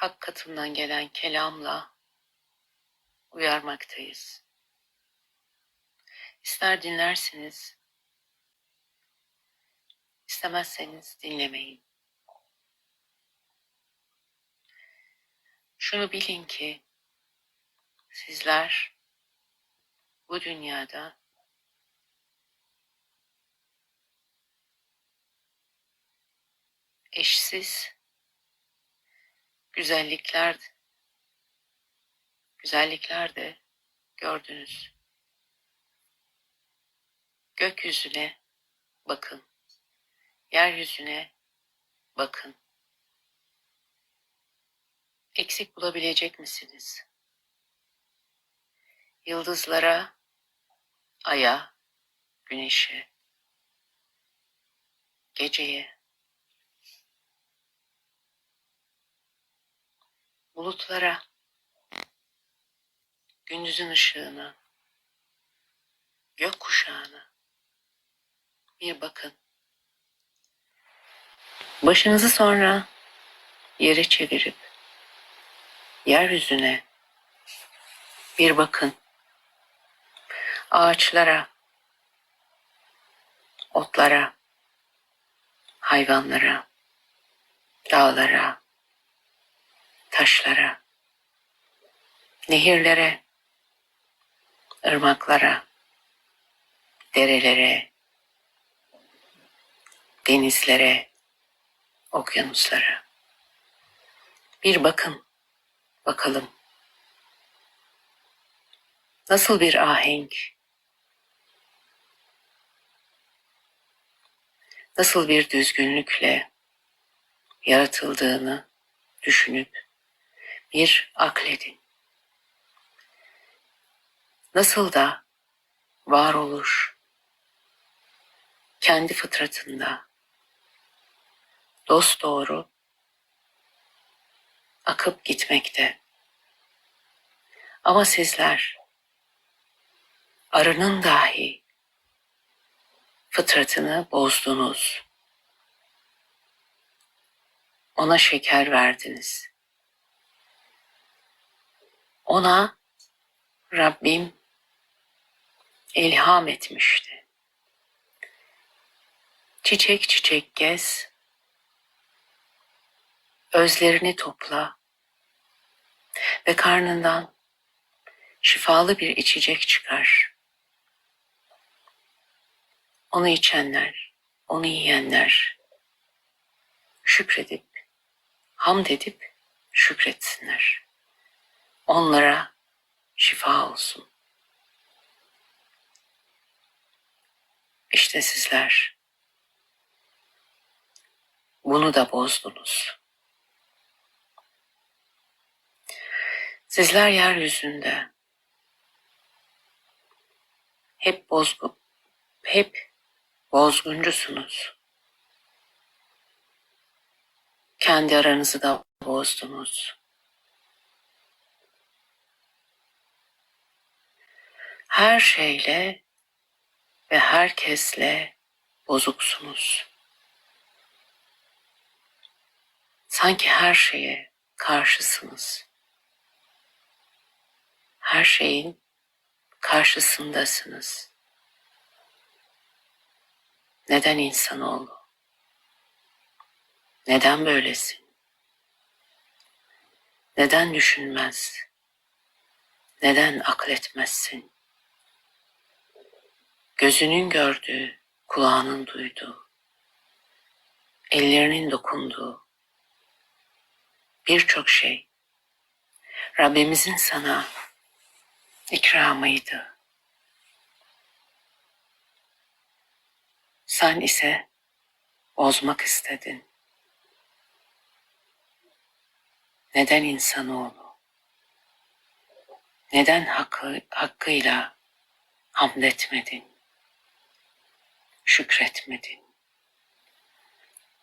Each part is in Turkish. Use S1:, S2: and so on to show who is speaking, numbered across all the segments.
S1: hak katından gelen kelamla uyarmaktayız. İster dinlersiniz, istemezseniz dinlemeyin. Şunu bilin ki sizler bu dünyada eşsiz güzellikler güzellikler de gördünüz. Gökyüzüne bakın. Yeryüzüne bakın. Eksik bulabilecek misiniz? Yıldızlara, aya, güneşe, geceye, bulutlara, gündüzün ışığına, gök kuşağına bir bakın. Başınızı sonra yere çevirip yeryüzüne bir bakın. Ağaçlara, otlara, hayvanlara, dağlara, taşlara, nehirlere, ırmaklara, derelere, denizlere, okyanuslara. Bir bakın, bakalım. Nasıl bir ahenk, nasıl bir düzgünlükle yaratıldığını düşünüp bir akledin. Nasıl da varoluş kendi fıtratında dost doğru akıp gitmekte. Ama sizler arının dahi fıtratını bozdunuz. Ona şeker verdiniz. Ona Rabbim ilham etmişti. Çiçek çiçek gez, özlerini topla ve karnından şifalı bir içecek çıkar. Onu içenler, onu yiyenler şükredip, hamd edip şükretsinler. Onlara şifa olsun. İşte sizler bunu da bozdunuz. Sizler yeryüzünde hep bozgun, hep bozguncusunuz. Kendi aranızı da bozdunuz. Her şeyle ve herkesle bozuksunuz. Sanki her şeye karşısınız. Her şeyin karşısındasınız. Neden insanoğlu? Neden böylesin? Neden düşünmez? Neden akletmezsin? Gözünün gördüğü, kulağının duyduğu, ellerinin dokunduğu birçok şey Rabbimizin sana ikramıydı. Sen ise bozmak istedin. Neden insanoğlu? Neden hakkı, hakkıyla hamd etmedin? Şükretmedin?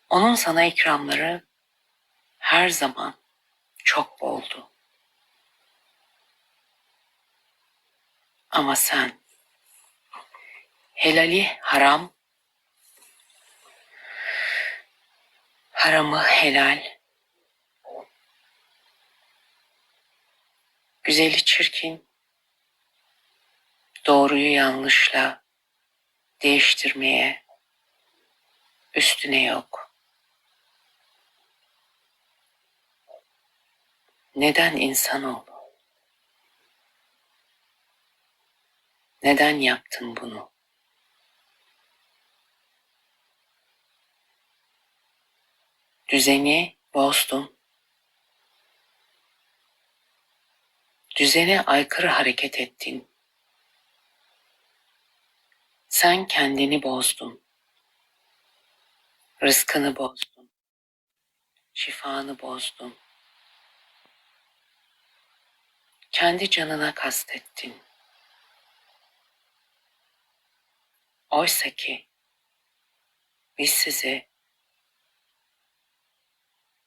S1: Onun sana ikramları her zaman çok boldu. Ama sen helali haram, haramı helal, Güzeli çirkin, doğruyu yanlışla değiştirmeye üstüne yok. Neden insanoğlu? Neden yaptın bunu? Düzeni bozdun. Düzene aykırı hareket ettin. Sen kendini bozdun. Rızkını bozdun. Şifanı bozdun. Kendi canına kastettin. Oysa ki biz sizi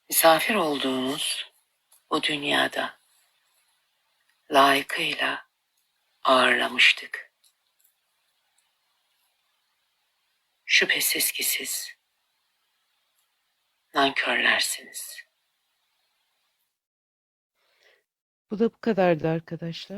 S1: misafir olduğunuz bu dünyada layıkıyla ağırlamıştık. Şüphesiz ki siz nankörlersiniz.
S2: Bu da bu kadardı arkadaşlar.